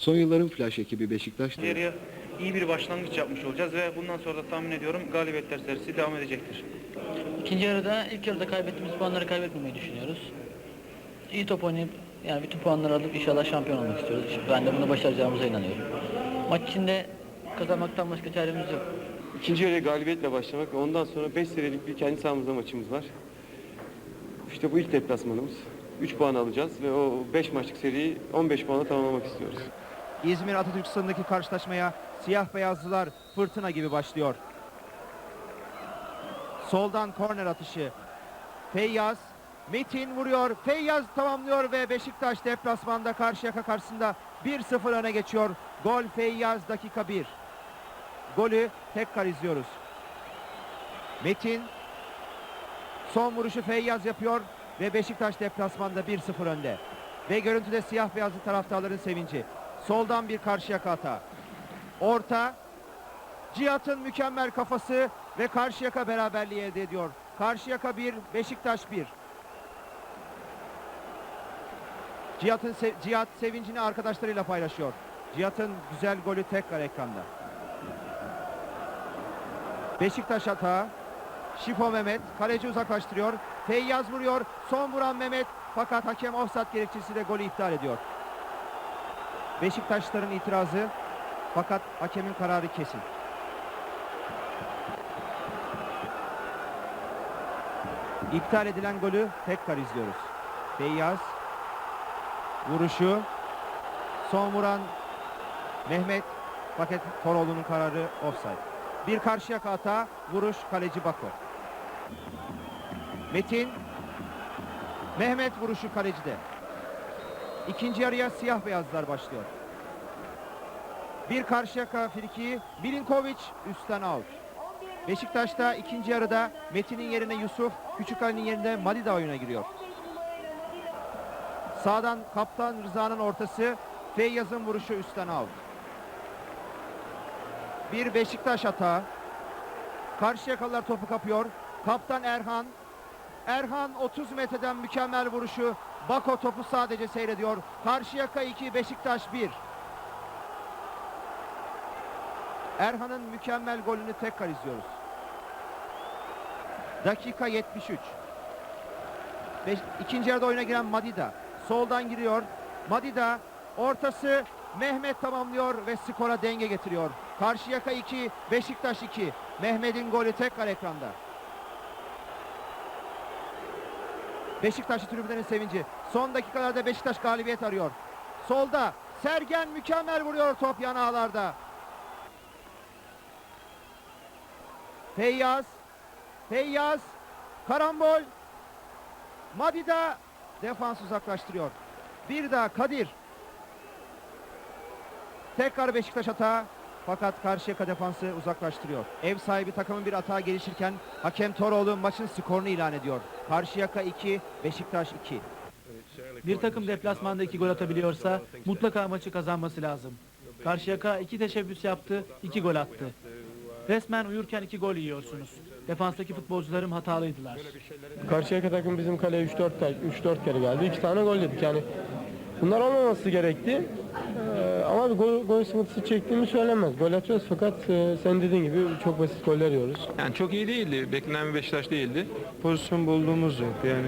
Son yılların flash ekibi Beşiktaş Yarıya iyi bir başlangıç yapmış olacağız ve bundan sonra da tahmin ediyorum galibiyetler serisi devam edecektir. İkinci yarıda ilk yarıda kaybettiğimiz puanları kaybetmemeyi düşünüyoruz. İyi top oynayıp yani bütün puanları alıp inşallah şampiyon olmak istiyoruz. Ben de bunu başaracağımıza inanıyorum. Maç içinde kazanmaktan başka çaremiz yok. İkinci yarıya galibiyetle başlamak ve ondan sonra 5 serilik bir kendi sahamızda maçımız var. İşte bu ilk deplasmanımız. 3 puan alacağız ve o 5 maçlık seriyi 15 puanla tamamlamak istiyoruz. İzmir Atatürk stadındaki karşılaşmaya siyah beyazlılar fırtına gibi başlıyor. Soldan korner atışı. Feyyaz, Metin vuruyor. Feyyaz tamamlıyor ve Beşiktaş deplasmanda Karşıyaka karşısında 1-0 öne geçiyor. Gol Feyyaz dakika 1. Golü tekrar izliyoruz. Metin son vuruşu Feyyaz yapıyor ve Beşiktaş deplasmanda 1-0 önde. Ve görüntüde siyah beyazlı taraftarların sevinci. Soldan bir Karşıyaka hata. Orta. Cihat'ın mükemmel kafası ve Karşıyaka beraberliği elde ediyor. Karşıyaka 1, Beşiktaş 1. Cihat'ın se- Cihat sevincini arkadaşlarıyla paylaşıyor. Cihat'ın güzel golü tekrar ekranda. Beşiktaş hata. Şifo Mehmet kaleci uzaklaştırıyor. Feyyaz vuruyor. Son vuran Mehmet fakat hakem offside gerekçesiyle golü iptal ediyor. Beşiktaşların itirazı fakat hakemin kararı kesin. İptal edilen golü tekrar izliyoruz. Feyyaz vuruşu son vuran Mehmet fakat Toroğlu'nun kararı offside. Bir karşıya hata vuruş kaleci Bako. Metin Mehmet vuruşu kalecide. İkinci yarıya siyah beyazlar başlıyor. Bir Karşıyaka friki Milinkovic üstten out. Beşiktaş'ta ikinci yarıda Metin'in yerine Yusuf, Küçükali'nin yerine Malida oyuna giriyor. Sağdan kaptan Rıza'nın ortası, Feyyaz'ın vuruşu üstten out. Bir Beşiktaş hata. Karşıyakalılar topu kapıyor. Kaptan Erhan. Erhan 30 metreden mükemmel vuruşu. Bako topu sadece seyrediyor. Karşıyaka 2, Beşiktaş 1. Erhan'ın mükemmel golünü tekrar izliyoruz. Dakika 73. Beş, ikinci yarıda oyuna giren Madida. Soldan giriyor. Madida ortası Mehmet tamamlıyor ve skora denge getiriyor. Karşıyaka 2, Beşiktaş 2. Mehmet'in golü tekrar ekranda. Beşiktaşlı tribünlerin sevinci. Son dakikalarda Beşiktaş galibiyet arıyor. Solda Sergen mükemmel vuruyor top yan ağlarda. Feyyaz. Feyyaz. Karambol. Madida defans uzaklaştırıyor. Bir daha Kadir. Tekrar Beşiktaş hata. Fakat Karşıyaka defansı uzaklaştırıyor. Ev sahibi takımın bir hata gelişirken hakem Toroğlu maçın skorunu ilan ediyor. Karşıyaka 2, Beşiktaş 2. Bir takım deplasmanda iki gol atabiliyorsa mutlaka maçı kazanması lazım. Karşıyaka iki teşebbüs yaptı, iki gol attı. Resmen uyurken iki gol yiyorsunuz. Defanstaki futbolcularım hatalıydılar. Karşıyaka takım bizim kaleye 3-4 kere, 3-4 kere geldi. 2 tane gol yedik yani. Bunlar olmaması gerekti. Ama gol, gol sıkıntısı çektiğimi söylemez. Gol atıyoruz fakat e, sen dediğin gibi çok basit goller yiyoruz. Yani çok iyi değildi. Beklenen bir Beşiktaş değildi. Pozisyon bulduğumuz yok. Yani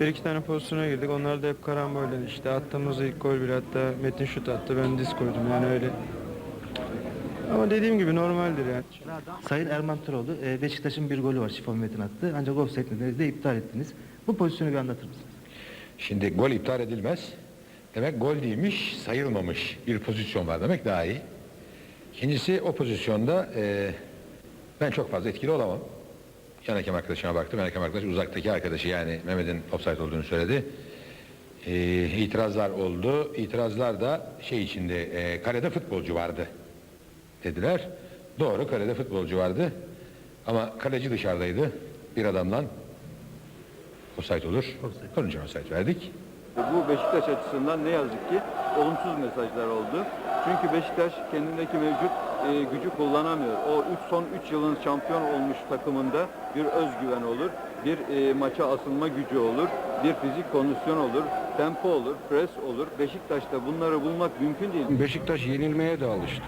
bir iki tane pozisyona girdik. Onlar da hep karambolden işte. Attığımız ilk gol bile hatta Metin şut attı. Ben disk koydum yani öyle. Ama dediğim gibi normaldir yani. Sayın Erman Toroğlu, e, Beşiktaş'ın bir golü var Şifon Metin attı. Ancak offside nedeniyle iptal ettiniz. Bu pozisyonu bir anlatır mısınız? Şimdi gol iptal edilmez. Demek gol değilmiş, sayılmamış bir pozisyon var demek daha iyi. İkincisi o pozisyonda e, ben çok fazla etkili olamam. Yan hakem arkadaşıma baktım. Yan hakem arkadaş uzaktaki arkadaşı yani Mehmet'in offside olduğunu söyledi. E, itirazlar oldu. İtirazlar da şey içinde e, kalede futbolcu vardı dediler. Doğru kalede futbolcu vardı. Ama kaleci dışarıdaydı. Bir adamdan offside olur. Onun için offside verdik. Bu Beşiktaş açısından ne yazık ki olumsuz mesajlar oldu. Çünkü Beşiktaş kendindeki mevcut e, gücü kullanamıyor. O üç, son 3 yılın şampiyon olmuş takımında bir özgüven olur. bir e, maça asılma gücü olur, bir fizik kondisyon olur, tempo olur, pres olur. Beşiktaş'ta bunları bulmak mümkün değil. Beşiktaş yenilmeye de alıştı.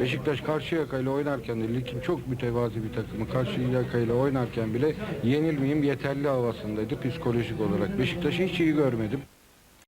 Beşiktaş Karşıyaka ile oynarken de ligin çok mütevazi bir takımı Karşıyaka ile oynarken bile yenilmeyeyim yeterli havasındaydı psikolojik olarak. Beşiktaş'ı hiç iyi görmedim.